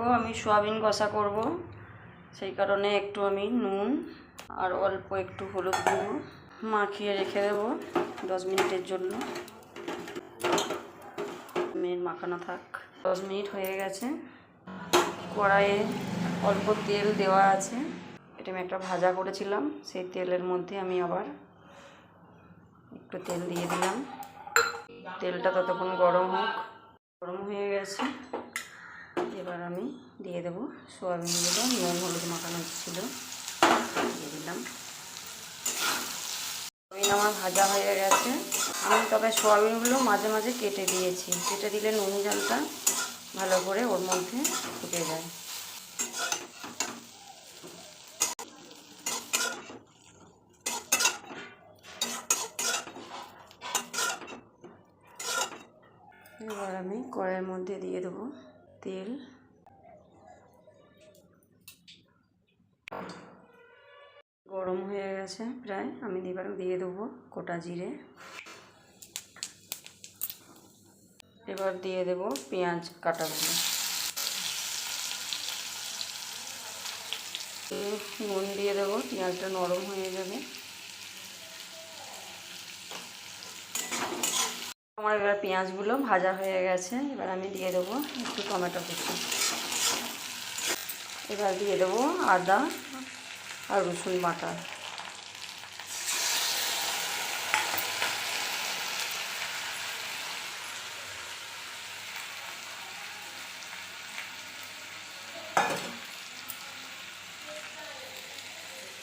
দেখো, আমি সোয়াবিন কষা করব। সেই কারণে একটু আমি নুন আর অল্প একটু হলুদ গুঁড়ো মাখিয়ে রেখে দেবো দশ মিনিটের জন্য। মিনিট মাখানো থাক। দশ মিনিট হয়ে গেছে। কড়াইয়ে অল্প তেল দেওয়া আছে। এটা আমি একটা ভাজা করেছিলাম। সেই তেলের মধ্যে আমি আবার একটু তেল দিয়ে দিলাম। তেলটা ততক্ষণ গরম হোক। গরম হয়ে গেছে। এবার আমি দিয়ে দেবো সোয়াবিনগুলো নুন, হলুদ মাখানো ছিল। দিয়ে দিলাম। সোয়াবিন আমার ভাজা হয়ে গেছে। আমি তবে সোয়াবিনগুলো মাঝে মাঝে কেটে দিয়েছি। কেটে দিলে নুন জলটা ভালো করে ওর মধ্যে ফুটে যায়। এবার আমি কড়াইয়ের মধ্যে দিয়ে দেবো তেল গরম হয়ে গেছে প্রায়, আমি এবার দিয়ে দেবো গোটা জিরে। এবার দিয়ে দেবো পেঁয়াজ কাটাগুলো নুন দিয়ে দেবো, পেঁয়াজটা নরম হয়ে যাবে। আমার এবার পেঁয়াজগুলো ভাজা হয়ে গেছে, এবার আমি দিয়ে দেবো একটু টমেটো কুচি। এবার দিয়ে দেবো আদা আর রসুন বাটা।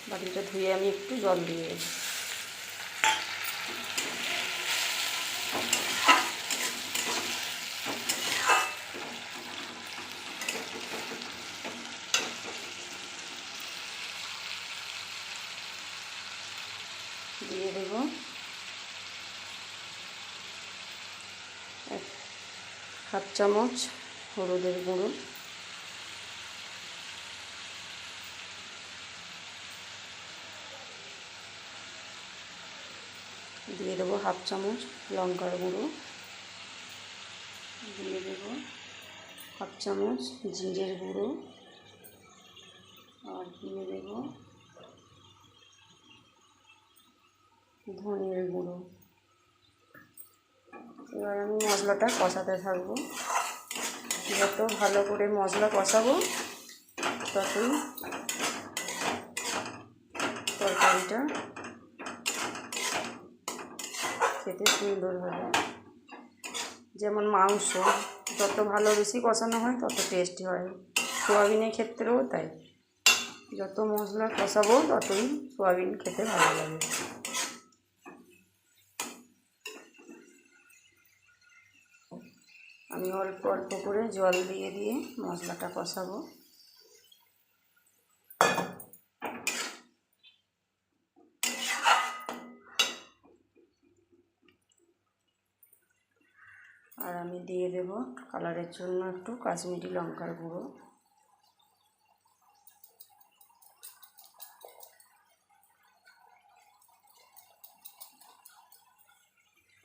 বাটিটা ধুয়ে আমি একটু জল দিয়ে দিয়ে দেব। হাফ চামচ হলুদের গুঁড়ো। দিয়ে দেবো হাফ চামচ লঙ্কার গুঁড়ো। দিয়ে দেবো হাফ চামচ জিরের গুঁড়ো। আর দিয়ে দেবো ধনের গুঁড়ো। এবার আমি মশলাটা কষাতে থাকব। যত ভালো করে মশলা কষাবো, ততই তরকারিটা খেতে সুন্দর হবে যেমন মাংস, যত ভালো বেশি কষানো হয়, তত টেস্টি হয়। সোয়াবিনের ক্ষেত্রেও তাই। যত মশলা কষাবো, ততই সোয়াবিন খেতে ভালো লাগে। আমি অল্প অল্প করে জল দিয়ে দিয়ে মশলাটা কষাবো। আর আমি দিয়ে দেব কালারের জন্য একটু কাশ্মীরি লঙ্কার গুঁড়ো।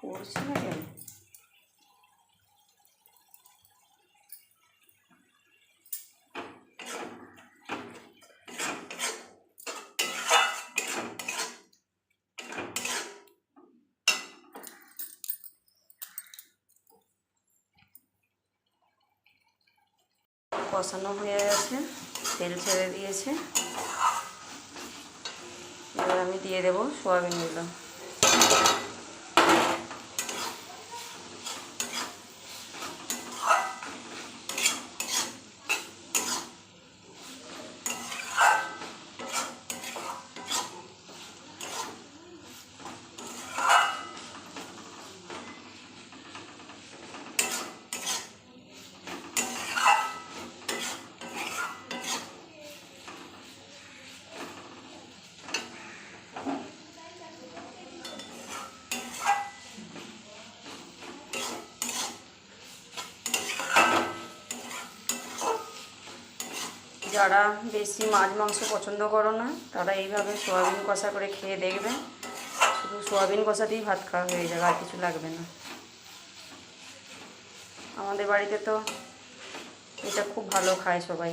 পড়ছে না কেন? কষানো হয়ে গেছে তেল ছেড়ে দিয়েছে। এবার আমি দিয়ে দেবো সোয়াবিনগুলো। যারা বেশি মাছ মাংস পছন্দ করো না, তারা এইভাবে সোয়াবিন কষা করে খেয়ে দেখবে। শুধু সোয়াবিন কষাতেই ভাত খাওয়া হয়ে যাবে, আর কিছু লাগবে না। আমাদের বাড়িতে তো এটা খুব ভালো খায় সবাই।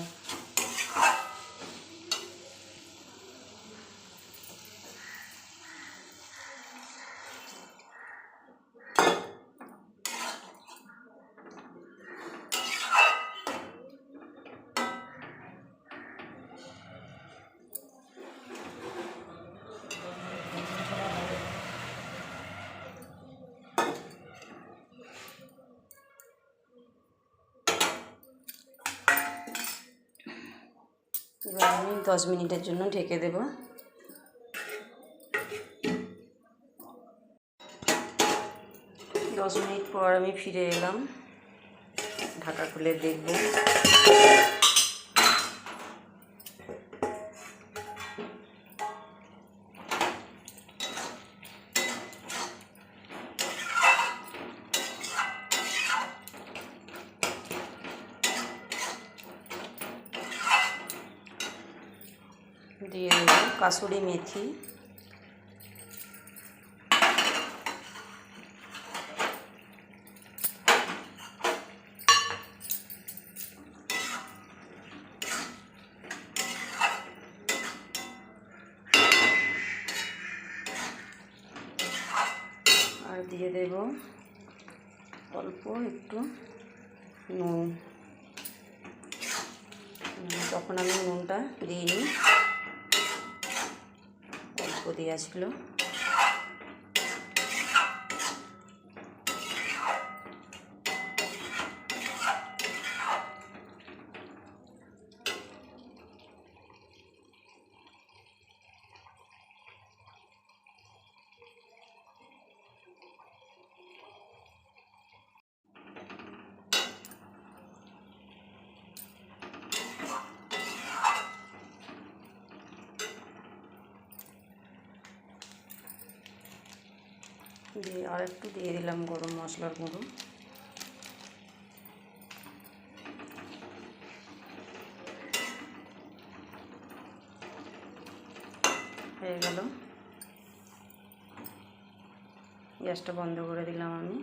এবার আমি দশ মিনিটের জন্য ঢেকে দেব। দশ মিনিট পর আমি ফিরে এলাম। ঢাকা খুলে দেখব। দিয়ে দেবো কাসুরি মেথি। আর দিয়ে দেব অল্প একটু নুন। তখন আমি নুনটা দিইনি অল্প দেওয়া দিয়ে আর একটু দিয়ে দিলাম গরম মশলার গুঁড়ো। হয়ে গেল। গ্যাসটা বন্ধ করে দিলাম আমি।